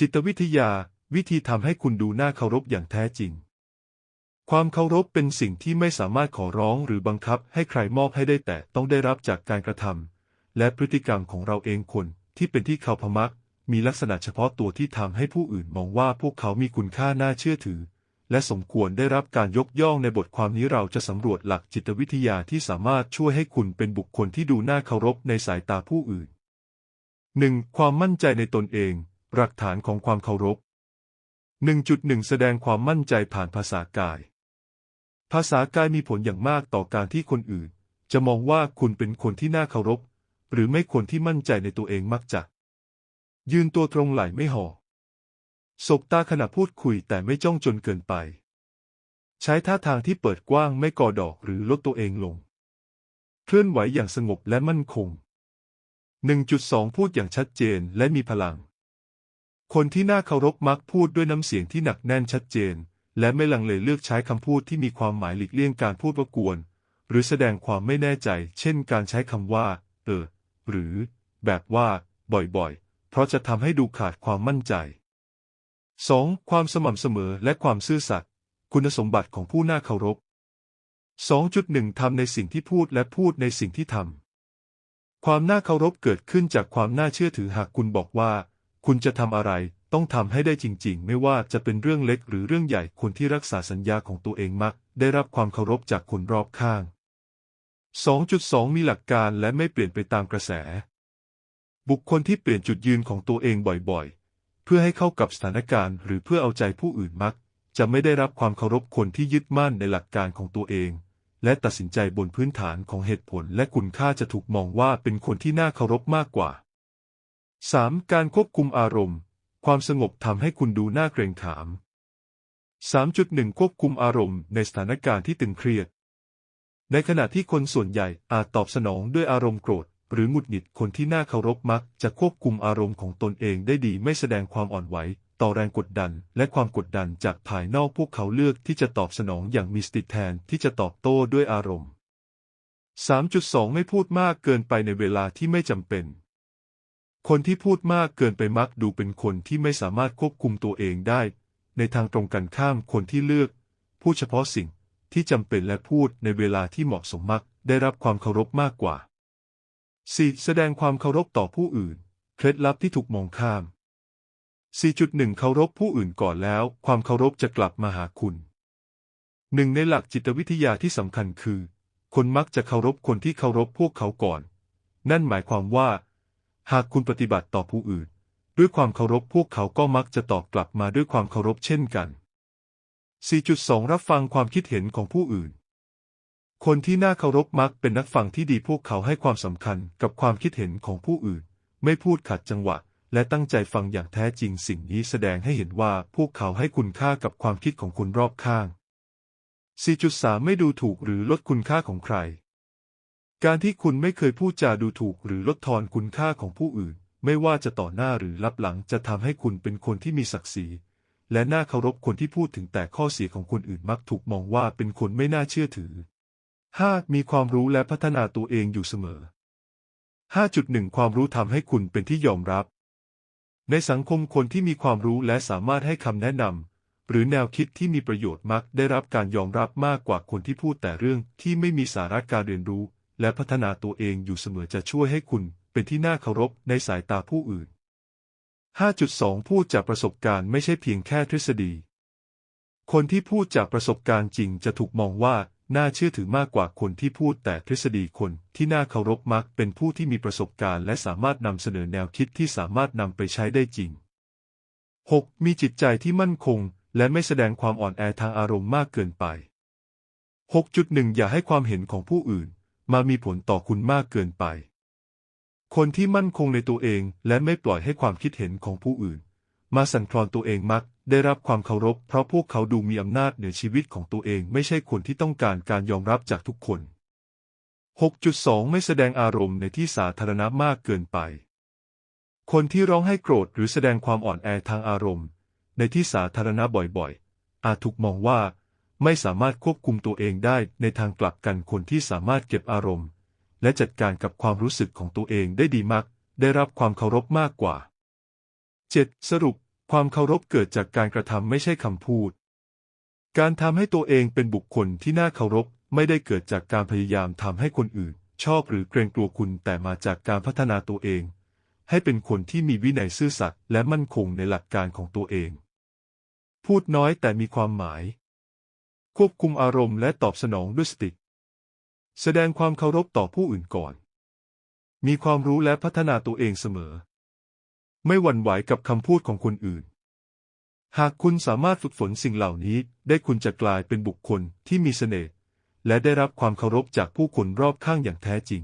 จิตวิทยา วิธีทำให้คุณดูน่าเคารพอย่างแท้จริง ความเคารพเป็นสิ่งที่ไม่สามารถขอร้องหรือบังคับให้ใครมอบให้ได้แต่ต้องได้รับจากการกระทำและพฤติกรรมของเราเองคนที่เป็นที่เคารพมัก มีลักษณะเฉพาะตัวที่ทำให้ผู้อื่นมองว่าพวกเขามีคุณค่าน่าเชื่อถือ และสมควรได้รับการยกย่องในบทความนี้เราจะสำรวจหลักจิตวิทยาที่สามารถช่วยให้คุณเป็นบุคคลที่ดูน่าเคารพในสายตาผู้อื่น 1. ความมั่นใจในตนเอง หลักฐานของความเคารพ 1.1 แสดงความมั่นใจผ่านภาษากาย ภาษากายมีผลอย่างมากต่อการที่คนอื่น จะมองว่าคุณเป็นคนที่น่าเคารพ หรือไม่คนที่มั่นใจในตัวเองมักจะ ยืนตัวตรงไหลไม่ห่อสบตาขณะพูดคุยแต่ไม่จ้องจนเกินไป ใช้ท่าทางที่เปิดกว้างไม่ก่อดอกหรือลดตัวเองลง เคลื่อนไหวอย่างสงบและมั่นคง 1.2 พูดอย่างชัดเจนและมีพลัง คนที่น่าเคารพมักพูดด้วยน้ำเสียงที่หนักแน่นชัดเจน และไม่ลังเลเลือกใช้คำพูดที่มีความหมายหลีกเลี่ยงการพูดรบกวน หรือแสดงความไม่แน่ใจ เช่น การใช้คำว่า เออ หรือ แบบว่า บ่อยๆ เพราะจะทำให้ดูขาดความมั่นใจ 2. ความสม่ำเสมอและความซื่อสัตย์คุณสมบัติของผู้น่าเคารพ 2.1 ทำในสิ่งที่พูดและพูดในสิ่งที่ทำ ความน่าเคารพเกิดขึ้นจากความน่าเชื่อถือหากคุณบอกว่า คุณจะทำอะไร ต้องทำให้ได้จริงๆ ไม่ว่าจะเป็นเรื่องเล็กหรือเรื่องใหญ่คนที่รักษาสัญญาของตัวเองมัก ได้รับความเคารพจากคนรอบข้าง 2.2 มีหลักการและไม่เปลี่ยนไปตามกระแส บุคคลที่เปลี่ยนจุดยืนของตัวเองบ่อยๆ เพื่อให้เข้ากับสถานการณ์ หรือเพื่อเอาใจผู้อื่นมัก จะไม่ได้รับความเคารพคนที่ยึดมั่นในหลักการของตัวเอง และตัดสินใจบนพื้นฐานของเหตุผล และคุณค่าจะถูกมองว่าเป็นคนที่น่าเคารพมากกว่า 3. การควบคุมอารมณ์ ความสงบทำให้คุณดูน่าเกรงขาม 3.1 ควบคุมอารมณ์ในสถานการณ์ที่ตึงเครียด ในขณะที่คนส่วนใหญ่อาจตอบสนองด้วยอารมณ์โกรธ หรือหงุดหงิดคนที่น่าเคารพมักจะควบคุมอารมณ์ของตนเองได้ดีไม่แสดงความอ่อนไหว ต่อแรงกดดัน และความกดดันจากภายนอกพวกเขาเลือกที่จะตอบสนองอย่างมีสติแทนที่จะตอบโต้ด้วยอารมณ์ 3.2 ไม่พูดมากเกินไปในเวลาที่ไม่จำเป็น คนที่พูดมากเกินไปมักดูเป็นคนที่ไม่สามารถควบคุมตัวเองได้ ในทางตรงกันข้ามคนที่เลือก พูดเฉพาะสิ่งที่จำเป็นและพูดในเวลาที่เหมาะสมมักได้รับความเคารพมากกว่า 4. แสดงความเคารพต่อผู้อื่น เคล็ดลับที่ถูกมองข้าม 4.1 เคารพผู้อื่นก่อนแล้ว ความเคารพจะกลับมาหาคุณ หนึ่งในหลักจิตวิทยาที่สำคัญคือ คนมักจะเคารพคนที่เคารพพวกเขาก่อน นั่นหมายความว่า หากคุณปฏิบัติต่อผู้อื่น ด้วยความเคารพพวกเขาก็มักจะตอบกลับมาด้วยความเคารพเช่นกัน 4.2 รับฟังความคิดเห็นของผู้อื่น คนที่น่าเคารพมักเป็นนักฟังที่ดีพวกเขาให้ความสำคัญกับความคิดเห็นของผู้อื่น ไม่พูดขัดจังหวะ และตั้งใจฟังอย่างแท้จริงสิ่งนี้แสดงให้เห็นว่าพวกเขาให้คุณค่ากับความคิดของคนรอบข้าง 4.3 ไม่ดูถูกหรือลดคุณค่าของใคร การที่คุณไม่เคยพูดจาดูถูกหรือลดทอนคุณค่าของผู้อื่น ไม่ว่าจะต่อหน้าหรือลับหลังจะทำให้คุณเป็นคนที่มีศักดิ์ศรี และน่าเคารพคนที่พูดถึงแต่ข้อเสียของคนอื่นมักถูกมองว่าเป็นคนไม่น่าเชื่อถือ 5. มีความรู้และพัฒนาตัวเองอยู่เสมอ 5.1 ความรู้ทำให้คุณเป็นที่ยอมรับ ในสังคมคนที่มีความรู้และสามารถให้คำแนะนำหรือแนวคิดที่มีประโยชน์มักได้รับการยอมรับมากกว่าคนที่พูดแต่เรื่องที่ไม่มีสาระการเรียนรู้ และพัฒนาตัวเองอยู่เสมอจะช่วยให้คุณเป็นที่น่าเคารพในสายตาผู้อื่น 5.2 พูดจากประสบการณ์ไม่ใช่เพียงแค่ทฤษฎี คนที่พูดจากประสบการณ์จริงจะถูกมองว่าน่าเชื่อถือมากกว่าคนที่พูดแต่ทฤษฎีคนที่น่าเคารพมักเป็นผู้ที่มีประสบการณ์ และสามารถนำเสนอแนวคิดที่สามารถนำไปใช้ได้จริง 6. มีจิตใจที่มั่นคง และไม่แสดงความอ่อนแอทางอารมณ์มากเกินไป 6.1 อย่าให้ความเห็นของผู้อื่น มามีผลต่อคุณมากเกินไป คนที่มั่นคงในตัวเองและไม่ปล่อยให้ความคิดเห็นของผู้อื่น มาสั่นคลอนตัวเองมักได้รับความเคารพ เพราะพวกเขาดูมีอำนาจเหนือชีวิตของตัวเองไม่ใช่คนที่ต้องการการยอมรับจากทุกคน 6.2 ไม่แสดงอารมณ์ในที่สาธารณะมากเกินไป คนที่ร้องให้โกรธหรือแสดงความอ่อนแอทางอารมณ์ ในที่สาธารณะบ่อยๆ อาจถูกมองว่า ไม่สามารถควบคุมตัวเองได้ในทางกลับกันคนที่สามารถเก็บอารมณ์ และจัดการกับความรู้สึกของตัวเองได้ดีมาก ได้รับความเคารพมากกว่า 7. สรุป ความเคารพเกิดจากการกระทำไม่ใช่คำพูด การทำให้ตัวเองเป็นบุคคลที่น่าเคารพไม่ได้เกิดจากการพยายามทำให้คนอื่น ชอบหรือเกรงกลัวคุณแต่มาจากการพัฒนาตัวเอง ให้เป็นคนที่มีวินัยซื่อสัตย์และมั่นคงในหลักการของตัวเอง พูดน้อยแต่มีความหมาย ควบคุมอารมณ์และตอบสนองด้วยสติ แสดงความเคารพต่อผู้อื่นก่อน มีความรู้และพัฒนาตัวเองเสมอ ไม่หวั่นไหวกับคำพูดของคนอื่น หากคุณสามารถฝึกฝนสิ่งเหล่านี้ ได้คุณจะกลายเป็นบุคคลที่มีเสน่ห์และได้รับความเคารพจากผู้คนรอบข้างอย่างแท้จริง